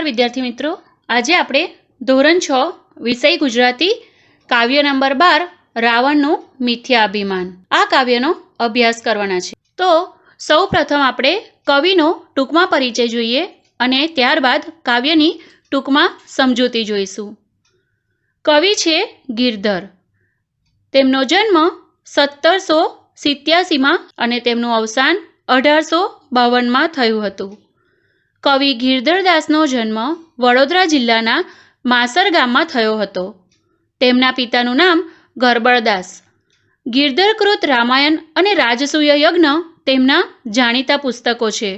નમસ્કાર, વિદ્યાર્થી મિત્રો. આજે આપણે ધોરણ છ, વિષય ગુજરાતી, કાવ્ય નંબર બાર, રાવણનું મિથ્યા અભિમાન આ કાવ્યનો અભ્યાસ કરવાના છે. તો સૌ પ્રથમ આપણે કવિનો ટૂંકમાં પરિચય જોઈએ અને ત્યારબાદ કાવ્યની ટૂંકમાં સમજૂતી જોઈશું. કવિ છે ગિરધર. તેમનો જન્મ સત્તરસો સિત્યાસીમાં અને તેમનું અવસાન અઢારસો બાવનમાં થયું હતું. કવિ ગિરધરદાસનો જન્મ વડોદરા જિલ્લાના માસર ગામમાં થયો હતો. તેમના પિતાનું નામ ગરબળદાસ ગિરધરકૃત રામાયણ અને રાજસૂય યજ્ઞ તેમના જાણીતા પુસ્તકો છે.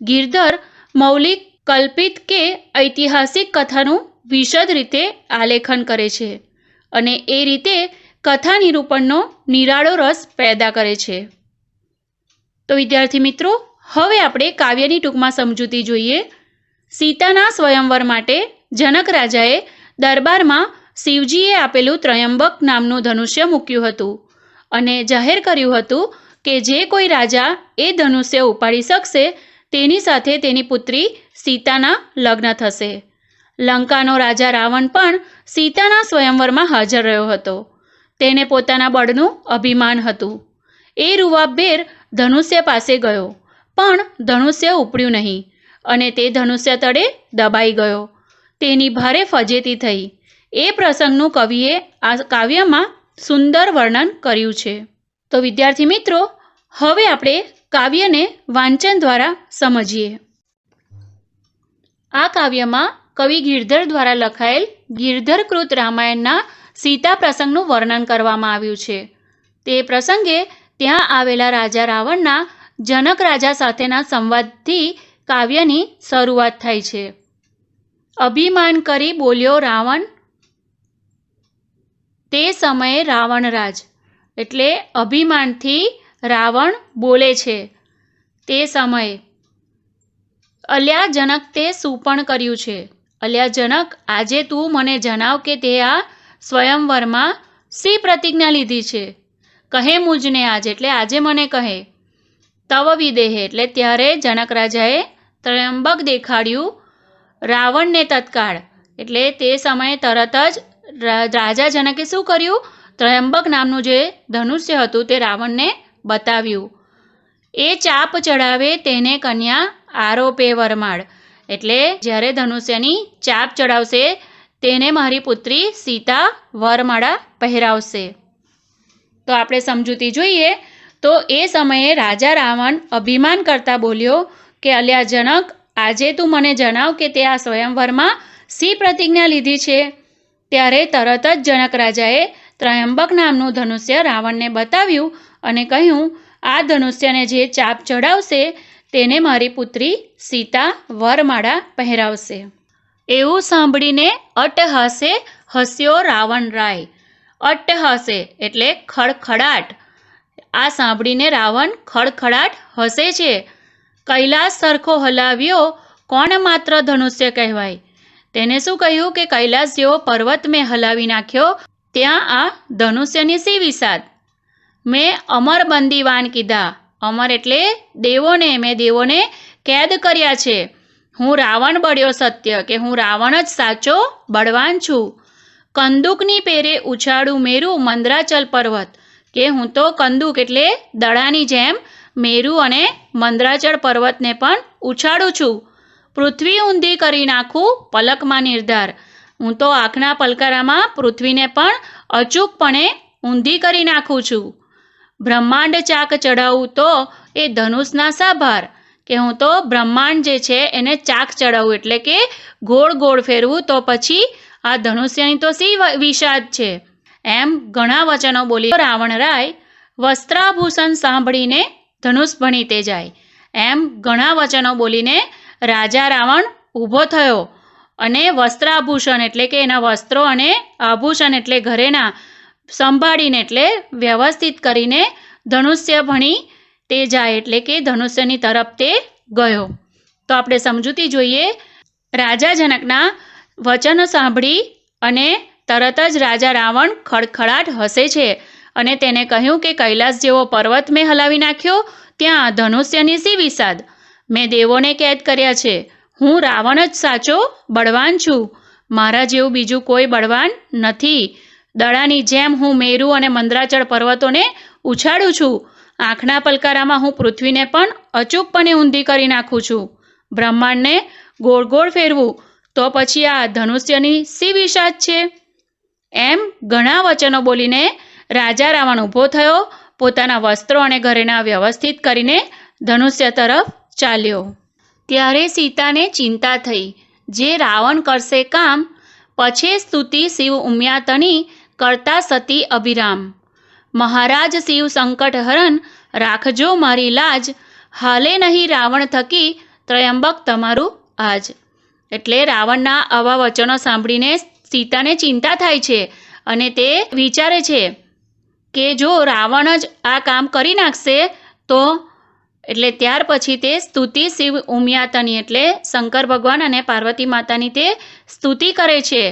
ગિરધર મૌલિક, કલ્પિત કે ઐતિહાસિક કથાનું વિશદ રીતે આલેખન કરે છે અને એ રીતે કથા નિરૂપણનો નિરાળો રસ પેદા કરે છે. તો વિદ્યાર્થી મિત્રો હવે આપણે કાવ્યની ટૂંકમાં સમજૂતી જોઈએ. સીતાના સ્વયંવર માટે જનક રાજાએ દરબારમાં શિવજીએ આપેલું ત્રયંબક નામનું ધનુષ્ય મૂક્યું હતું અને જાહેર કર્યું હતું કે જે કોઈ રાજા એ ધનુષ્ય ઉપાડી શકશે, તેની સાથે તેની પુત્રી સીતાના લગ્ન થશે. લંકાનો રાજા રાવણ પણ સીતાના સ્વયંવરમાં હાજર રહ્યો હતો. તેને પોતાના બળનું અભિમાન હતું. એ રૂવાભેર ધનુષ્ય પાસે ગયો. પણ ધનુષ્ય ઉપડ્યું નહીં અને તે ધનુષ્ય તળે દબાઈ ગયો. તેની ભારે ફજેતી થઈ. એ પ્રસંગનું કવિએ આ કાવ્યમાં સુંદર વર્ણન કર્યું છે. તો વિદ્યાર્થી મિત્રો, હવે આપણે કાવ્યને વાંચન દ્વારા સમજીએ. આ કાવ્યમાં કવિ ગિરધર દ્વારા લખાયેલ ગિરધરકૃત રામાયણના સીતા પ્રસંગનું વર્ણન કરવામાં આવ્યું છે. તે પ્રસંગે ત્યાં આવેલા રાજા રાવણના જનક રાજા સાથેના સંવાદથી કાવ્યની શરૂઆત થાય છે. અભિમાન કરી બોલ્યો રાવણ, તે સમયે રાવણરાજ એટલે અભિમાનથી રાવણ બોલે છે, તે સમયે. અલ્યા જનક તે શું પણ કર્યું છે? અલ્યા જનક, આજે તું મને જણાવ કે તે આ સ્વયંવરમાં સી પ્રતિજ્ઞા લીધી છે? કહે મુજને આજ, એટલે આજે મને કહે. તવ વિદેહ એટલે ત્યારે જનક રાજાએ ત્રયંબક દેખાડ્યું રાવણને તત્કાળ. એટલે તે સમયે તરત જ રાજા જનકે શું કર્યું? ત્રયંબક નામનું જે ધનુષ્ય હતું તે રાવણને બતાવ્યું. એ ચાપ ચડાવે તેને કન્યા આરોપે વરમાળ. એટલે જ્યારે ધનુષ્યની ચાપ ચડાવશે તેને મારી પુત્રી સીતા વરમાળા પહેરાવશે. તો આપણે સમજૂતી જોઈએ તો એ સમયે રાજા રાવણ અભિમાન કરતા બોલ્યો કે અલ્યા જનક આજે તું મને જણાવ કે તે આ સ્વયંવરમાં સી પ્રતિજ્ઞા લીધી છે? ત્યારે તરત જ જનક રાજાએ ત્રયંબક નામનું ધનુષ્ય રાવણને બતાવ્યું અને કહ્યું, આ ધનુષ્યને જે ચાપ ચડાવશે, તેને મારી પુત્રી સીતા વરમાળા પહેરાવશે. એવું સાંભળીને અટ્ટહાસે હસ્યો રાવણ રાય. અટ્ટહાસે એટલે ખડખડાટ. આ સાંભળીને રાવણ ખડખડાટ હસે છે. કૈલાસ સરખો હલાવ્યો, કોણ માત્ર ધનુષ્ય કહેવાય? તેને શું કહ્યું કે કૈલાસ જેવો પર્વત મેં હલાવી નાખ્યો, ત્યાં આ ધનુષ્યની સી વિસાદ મેં અમર બંદીવાન કીધા. અમર એટલે દેવોને, મેં દેવોને કેદ કર્યા છે. હું રાવણ બળ્યો સત્ય કે હું રાવણ જ સાચો બળવાન છું. કંદુકની પેરે ઉછાળું મેરું મંદરાચલ પર્વત. કે હું તો કંદુક એટલે દડાની જેમ મેરુ અને મંદરાચળ પર્વતને પણ ઉછાળું છું. પૃથ્વી ઊંધી કરી નાખું પલકમાં નિર્ધાર. હું તો આંખના પલકારામાં પૃથ્વીને પણ અચૂકપણે ઊંધી કરી નાખું છું. બ્રહ્માંડ ચાક ચઢાવું તો એ ધનુષના સાભાર. કે હું તો બ્રહ્માંડ જે છે એને ચાક ચડાવું એટલે કે ગોળ ગોળ ફેરવું તો પછી આ ધનુષ્યની તો સી વિષાદ છે. એમ ઘણા વચનો બોલી રાવણ રાય વસ્ત્રાભૂષણ સાંભળીને ધનુષ ભણી તે જાય. એમ ઘણા વચનો બોલીને રાજા રાવણ ઊભો થયો અને વસ્ત્રાભૂષણ એટલે કે એના વસ્ત્રો અને આભૂષણ એટલે ઘરેના સંભાળીને એટલે વ્યવસ્થિત કરીને ધનુષ્ય ભણી તે જાય એટલે કે ધનુષ્યની તરફ તે ગયો. તો આપણે સમજૂતી જોઈએ રાજા જનકના વચનો સાંભળી અને તરત જ રાજા રાવણ ખડખડાટ હસે છે અને તેને કહ્યું કે કૈલાસ જેવો પર્વત મેં હલાવી નાખ્યો, ત્યાં ધનુષ્યની સી વિષાદ? મેં દેવોને કેદ કર્યા છે. હું રાવણ જ સાચો બળવાન છું. મારા જેવું બીજું કોઈ બળવાન નથી. દડાની જેમ હું મેરુ અને મંદરાચળ પર્વતોને ઉછાળું છું. આંખના પલકારામાં હું પૃથ્વીને પણ અચૂકપણે ઊંધી કરી નાખું છું. બ્રહ્માંડને ગોળ ગોળ ફેરવું, તો પછી આ ધનુષ્યની સી વિષાદ છે? એમ ઘણા વચનો બોલીને રાજા રાવણ ઊભો થયો, પોતાના વસ્ત્રો અને ઘરેણા વ્યવસ્થિત કરીને ધનુષ્ય તરફ ચાલ્યો. ત્યારે સીતાને ચિંતા થઈ. જે રાવણ કરશે કામ, પછી સ્તુતિ શિવ ઉમ્યાતની કરતા સતી અભિરામ. મહારાજ શિવ સંકટ હરણ, રાખજો મારી લાજ, હાલે નહીં રાવણ થકી ત્રયંબક તમારું આજ. એટલે રાવણના આવા વચનો સાંભળીને સીતાને ચિંતા થાય છે અને તે વિચારે છે કે જો રાવણ જ આ કામ કરી નાખશે, તો એટલે ત્યાર પછી તે સ્તુતિ શિવ ઉમિયાતની એટલે શંકર ભગવાન અને પાર્વતી માતાની તે સ્તુતિ કરે છે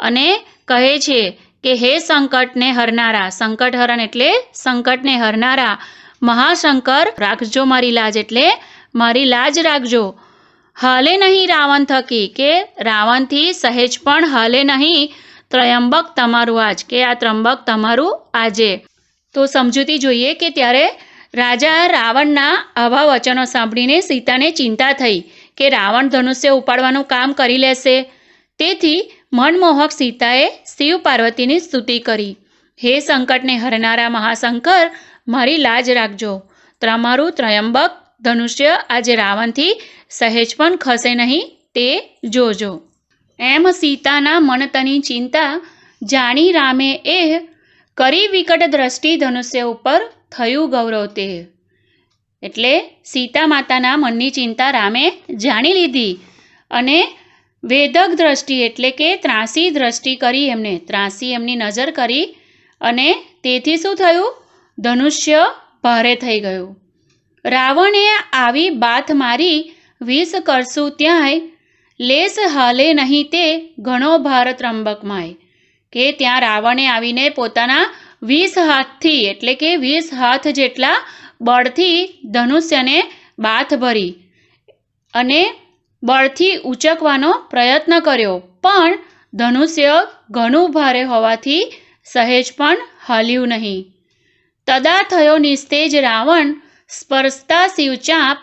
અને કહે છે કે, હે સંકટને હરનારા, સંકટ હરણ એટલે સંકટને હરનારા, મહાશંકર, રાખજો મારી લાજ એટલે મારી લાજ રાખજો. હાલે નહીં રાવણ થકી કે રાવણથી સહેજ પણ હાલે નહીં? ત્રયંબક તમારું આજ કે આ ત્રંબક તમારું આજે? તો સમજૂતી જોઈએ કે ત્યારે રાજા રાવણના આવા વચનો સાંભળીને સીતાને ચિંતા થઈ કે રાવણ ધનુષ્ય ઉપાડવાનું કામ કરી લેશે. તેથી મનમોહક સીતાએ શિવ પાર્વતીની સ્તુતિ કરી. હે સંકટને હરનારા મહાશંકર, મારી લાજ રાખજો. તમારું ત્રયંબક ધનુષ્ય આજે રાવણથી સહેજ પણ ખસે નહીં, તે જોજો. એમ સીતાના મનતની ચિંતા જાણી રામે એ કરી વિકટ દ્રષ્ટિ ધનુષ્ય ઉપર થયું ગૌરવ તે. એટલે સીતા માતાના મનની ચિંતા રામે જાણી લીધી અને વેદક દ્રષ્ટિ એટલે કે ત્રાસી દ્રષ્ટિ કરી એમને. ત્રાસી એમની નજર કરી અને તેથી શું થયું? ધનુષ્ય ભારે થઈ ગયું. રાવણે આવી બાથ મારી વિષ કરશું ત્યાંય, લેસ હાલે નહીં તે ઘણો ભાર ત્રંબકમાય. કે ત્યાં રાવણે આવીને પોતાના વીસ હાથથી, એટલે કે વીસ હાથ જેટલા બળથી ધનુષ્યને બાથ ભરી અને બળથી ઉચકવાનો પ્રયત્ન કર્યો. પણ ધનુષ્ય ઘણું ભારે હોવાથી સહેજ પણ હાલ્યું નહીં. તદા થયો નિસ્તેજ રાવણ સ્પર્શતા શિવચાપ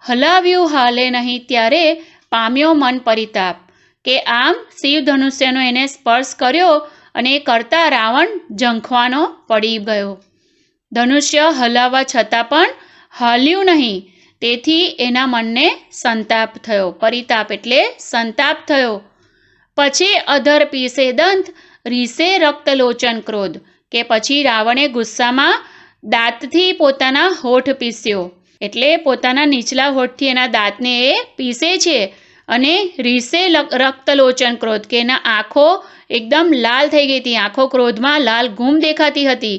હલાવ્યું હાલે નહીં ત્યારે પામ્યો મન પરિતાપ. કે આમ શિવધનુષ્યનો એને સ્પર્શ કર્યો અને કરતા રાવણ ઝંખવાનો પડી ગયો. ધનુષ્ય હલાવવા છતાં પણ હાલ્યું નહીં. તેથી એના મનને સંતાપ થયો. પરિતાપ એટલે સંતાપ થયો. પછી અધર પીસે દંત, રીસે રક્તલોચન ક્રોધ, કે પછી રાવણે ગુસ્સામાં દાંતથી પોતાના હોઠ પીસ્યો. એટલે પોતાના નીચલા હોઠથી એના દાંતને એ પીસે છે અને રીસે રક્તલોચન ક્રોધ કે એના આંખો એકદમ લાલ થઈ ગઈ હતી. આંખો ક્રોધમાં લાલ ગુમ દેખાતી હતી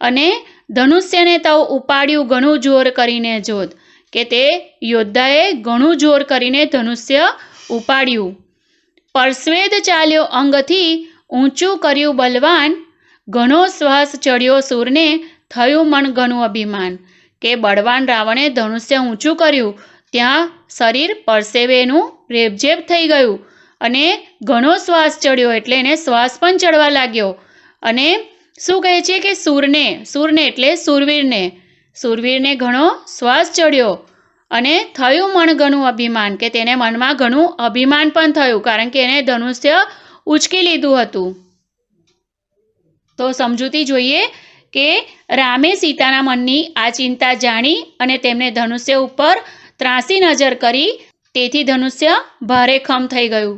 અને ધનુષ્યને તવ ઉપાડ્યું ઘણું જોર કરીને જોત કે તે યોદ્ધાએ ઘણું જોર કરીને ધનુષ્ય ઉપાડ્યું. પરસ્વેદ ચાલ્યો અંગથી ઊંચું કર્યું બલવાન. ઘણો શ્વાસ ચડ્યો સૂરને થયું મન ઘણું અભિમાન. કે બળવાન રાવણે ધનુષ્ય ઊંચું કર્યું, ત્યાં શરીર પરસેવેનું રેબઝેબ થઈ ગયું અને ઘણો શ્વાસ ચડ્યો એટલે એને શ્વાસ પણ ચડવા લાગ્યો. અને શું કહે છે કે સૂરને સૂરને એટલે સુરવીરને? સુરવીરને ઘણો શ્વાસ ચડ્યો અને થયું મન ઘણું અભિમાન, કે તેને મનમાં ઘણું અભિમાન પણ થયું, કારણ કે એને ધનુષ્ય ઉચકી લીધું હતું. તો સમજૂતી જોઈએ કે રામે સીતાના મનની આ ચિંતા જાણી અને તેમને ધનુષ્ય ઉપર ત્રાસી નજર કરી. તેથી ધનુષ્ય ભારે ખમ થઈ ગયું.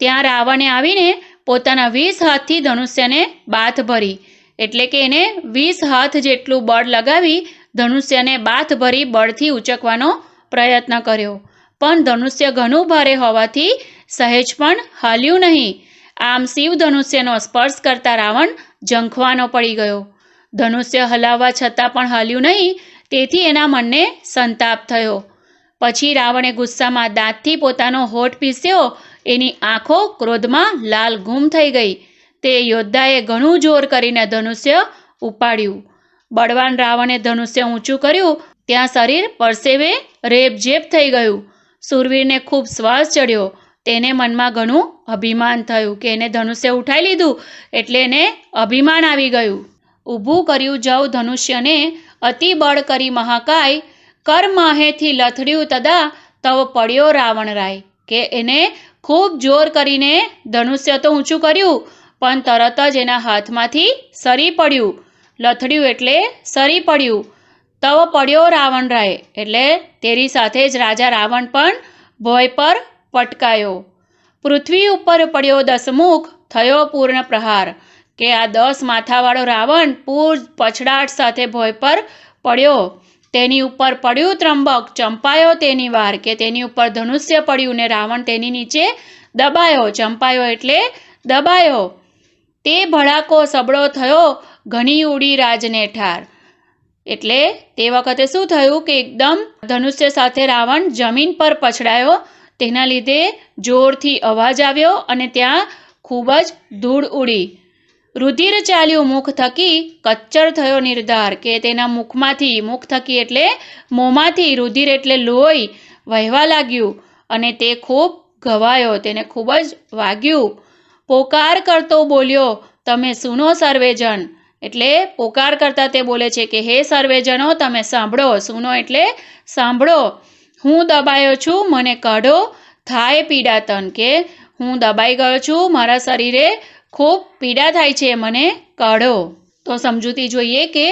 ત્યાં રાવણે આવીને પોતાના વીસ હાથથી ધનુષ્યને બાથ ભરી. એટલે કે એને વીસ હાથ જેટલું બળ લગાવી ધનુષ્યને બાથ ભરી બળથી ઉચકવાનો પ્રયત્ન કર્યો. પણ ધનુષ્ય ઘણું ભારે હોવાથી સહેજ પણ હાલ્યું નહીં. આમ શિવ ધનુષ્યનો સ્પર્શ કરતા રાવણ ઝંખવાનો પડી ગયો. ધનુષ્ય હલાવવા છતાં પણ હલ્યું નહીં, તેથી એના મનને સંતાપ થયો. પછી રાવણે ગુસ્સામાં દાંતથી પોતાનો હોઠ પીસ્યો, એની આંખો ક્રોધમાં લાલ ગુમ થઈ ગઈ. તે યોદ્ધાએ ઘણું જોર કરીને ધનુષ્ય ઉપાડ્યું. બળવાન રાવણે ધનુષ્ય ઊંચું કર્યું, ત્યાં શરીર પરસેવે રેબઝેબ થઈ ગયું. સુરવીરને ખૂબ શ્વાસ ચડ્યો. તેને મનમાં ઘણું અભિમાન થયું કે એને ધનુષ્ય ઉઠાઈ લીધું, એટલે એને અભિમાન આવી ગયું. ઊભું કર્યું જવ ધનુષ્યને અતિ બળ કરી મહાકાય, કરમાહેથી લથડ્યું તદા તવ પડ્યો રાવણ રાય, કે એને ખૂબ જોર કરીને ધનુષ્ય તો ઊંચું કર્યું, પણ તરત જ એના હાથમાંથી સરી પડ્યું. લથડ્યું એટલે સરી પડ્યું. તવ પડ્યો રાવણ રાય, એટલે તેરી સાથે જ રાજા રાવણ પણ ભોય પર પટકાયો. પૃથ્વી ઉપર પડ્યો દસમુખ, થયો પૂર્ણ પ્રહાર. કે આ દસ માથાવાળો રાવણ પૂર પછડાટ સાથે ભોય પર પડ્યો. તેની ઉપર પડ્યું ત્રંબક, ચંપાયો તેની વાર કે તેની ઉપર ધનુષ્ય પડ્યું ને રાવણ તેની નીચે દબાયો. ચંપાયો એટલે દબાયો. તે ભડાકો સબળો થયો ઘણી ઉડી રાજને ઠાર. એટલે તે વખતે શું થયું કે એકદમ ધનુષ્ય સાથે રાવણ જમીન પર પછડાયો. તેના લીધે જોરથી અવાજ આવ્યો અને ત્યાં ખૂબ જ ધૂળ ઉડી. રુધિર ચાલ્યું મુખ થકી કચ્ચર થયો નિર્ધાર કે તેના મુખમાંથી મુખ થકી એટલે મોંમાંથી રુધિર એટલે લોહી વહેવા લાગ્યું અને તે ખૂબ ઘવાયો તેને ખૂબ જ વાગ્યું. પોકાર કરતો બોલ્યો, તમે સુનો સર્વેજન એટલે પોકાર કરતા તે બોલે છે કે, હે સર્વેજનો તમે સાંભળો. સુનો એટલે, સાંભળો. હું દબાયો છું, મને કાઢો. થાય પીડાતન કે, હું દબાઈ ગયો છું, મારા શરીરે ખૂબ પીડા થાય છે, મને કાઢો. તો સમજૂતી જોઈએ કે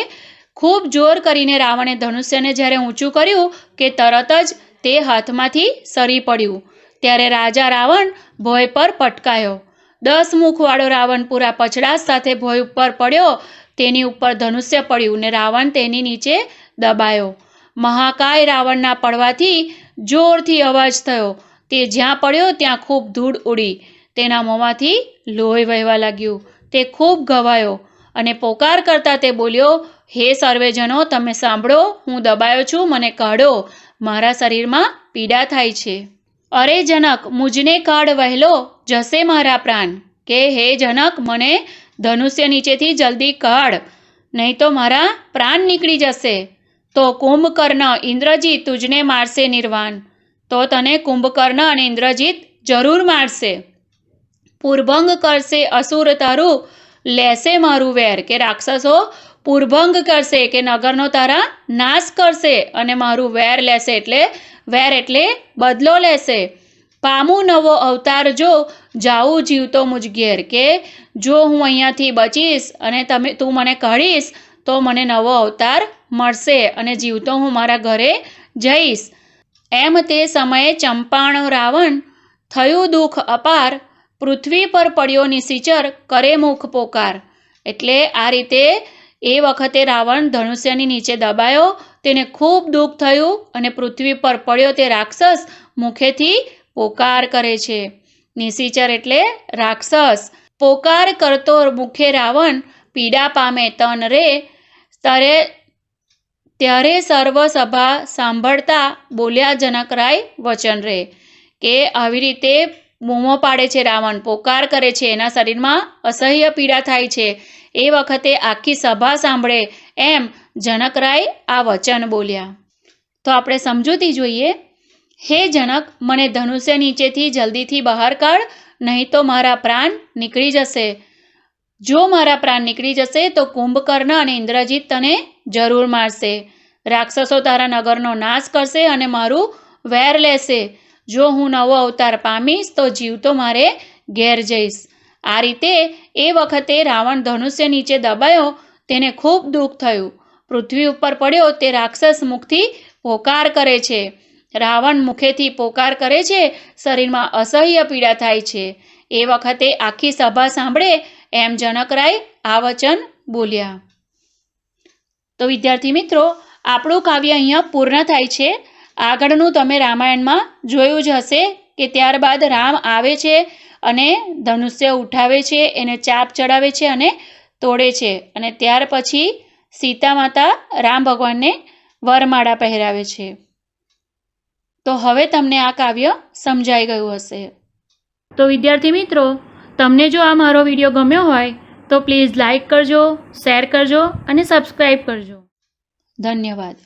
ખૂબ જોર કરીને રાવણે ધનુષ્યને જ્યારે ઊંચું કર્યું કે તરત જ તે હાથમાંથી સરી પડ્યું. ત્યારે રાજા રાવણ ભોય પર પટકાયો. દસ મુખવાળો રાવણ પૂરા પછડાશ સાથે ભોય ઉપર પડ્યો, તેની ઉપર ધનુષ્ય પડ્યું ને રાવણ તેની નીચે દબાયો. મહાકાય રાવણના પડવાથી જોરથી અવાજ થયો. તે જ્યાં પડ્યો, ત્યાં ખૂબ ધૂળ ઉડી. તેના મોંમાંથી લોહી વહેવા લાગ્યું. તે ખૂબ ઘવાયો અને પોકાર કરતા તે બોલ્યો, હે સર્વેજનો, તમે સાંભળો, હું દબાયો છું, મને કાઢો. મારા શરીરમાં પીડા થાય છે. અરે જનક, મુજને કાઢ વહેલો, જશે મારા પ્રાણ. કે હે જનક, મને ધનુષ્ય નીચેથી જલ્દી કાઢ, નહીં તો મારા પ્રાણ નીકળી જશે. તો કુંભકર્ણ ઇન્દ્રજીત તુજને મારશે નિર્વાણ. તો તને કુંભકર્ણ અને ઇન્દ્રજીત જરૂર મારશે. પૂર્ભંગ કરશે અસુર તારું લેશે મારું વેર. કે રાક્ષસો પૂર્ભંગ કરશે કે નગરનો તારા નાશ કરશે અને મારું વેર લેશે એટલે, વેર એટલે બદલો લેશે. પામું નવો અવતાર જો, જાઉં જીવતો મુજગેર કે જો હું અહીંયાથી બચીશ અને તમે, તું મને કહીશ તો મને નવો અવતાર મળશે અને જીવતો હું મારા ઘરે જઈશ. એમ તે સમયે ચંપાણો રાવણ થયું દુઃખ અપાર પૃથ્વી પર પડ્યો નિશિચર કરે મુખ પોકાર. એટલે આ રીતે એ વખતે રાવણ ધનુષ્યની નીચે દબાયો, તેને ખૂબ દુઃખ થયું અને પૃથ્વી પર પડ્યો તે રાક્ષસ મુખેથી પોકાર કરે છે. નિશિચર એટલે રાક્ષસ. પોકાર કરતો મુખે રાવણ પીડા પામે તન રે, ત્યારે ત્યારે સર્વ સભા સાંભળતા બોલ્યા જનકરાય વચન રે કે આવી રીતે બૂમો પાડે છે, રાવણ પોકાર કરે છે, એના શરીરમાં અસહ્ય પીડા થાય છે. એ વખતે આખી સભા સાંભળે એમ જનકરાય આ વચન બોલ્યા. તો આપણે સમજૂતી જોઈએ, હે જનક, મને ધનુષ્ય નીચેથી જલ્દીથી બહાર કાઢ, નહીં તો મારા પ્રાણ નીકળી જશે. જો મારા પ્રાણ નીકળી જશે, તો કુંભકર્ણ અને ઇન્દ્રજીત તને જરૂર મારશે. રાક્ષસો તારા નગરનો નાશ કરશે અને મારું વેર લેશે. જો હું નવો અવતાર પામીશ, તો જીવતો મારે ઘેર જઈશ. આ રીતે એ વખતે રાવણ ધનુષ્ય નીચે દબાયો, તેને ખૂબ દુઃખ થયું. પૃથ્વી ઉપર પડ્યો, તે રાક્ષસ મુખથી પોકાર કરે છે. રાવણ મુખેથી પોકાર કરે છે, શરીરમાં અસહ્ય પીડા થાય છે. એ વખતે આખી સભા સાંભળે, એમ જનકરાય આ વચન બોલ્યા. તો વિદ્યાર્થી મિત્રો, આપણું કાવ્ય અહીંયા પૂર્ણ થાય છે. આગળનું તમે રામાયણમાં જોયું જ હશે કે ત્યારબાદ રામ આવે છે અને ધનુષ્ય ઉઠાવે છે, એને ચાપ ચડાવે છે અને તોડે છે. અને ત્યાર પછી સીતા માતા રામ ભગવાનને વરમાળા પહેરાવે છે. તો હવે તમને આ કાવ્ય સમજાઈ ગયું હશે. તો વિદ્યાર્થી મિત્રો, તમને જો આ મારો વીડિયો ગમ્યો હોય, તો પ્લીઝ લાઈક કરજો, શેર કરજો અને સબસ્ક્રાઈબ કરજો. ધન્યવાદ.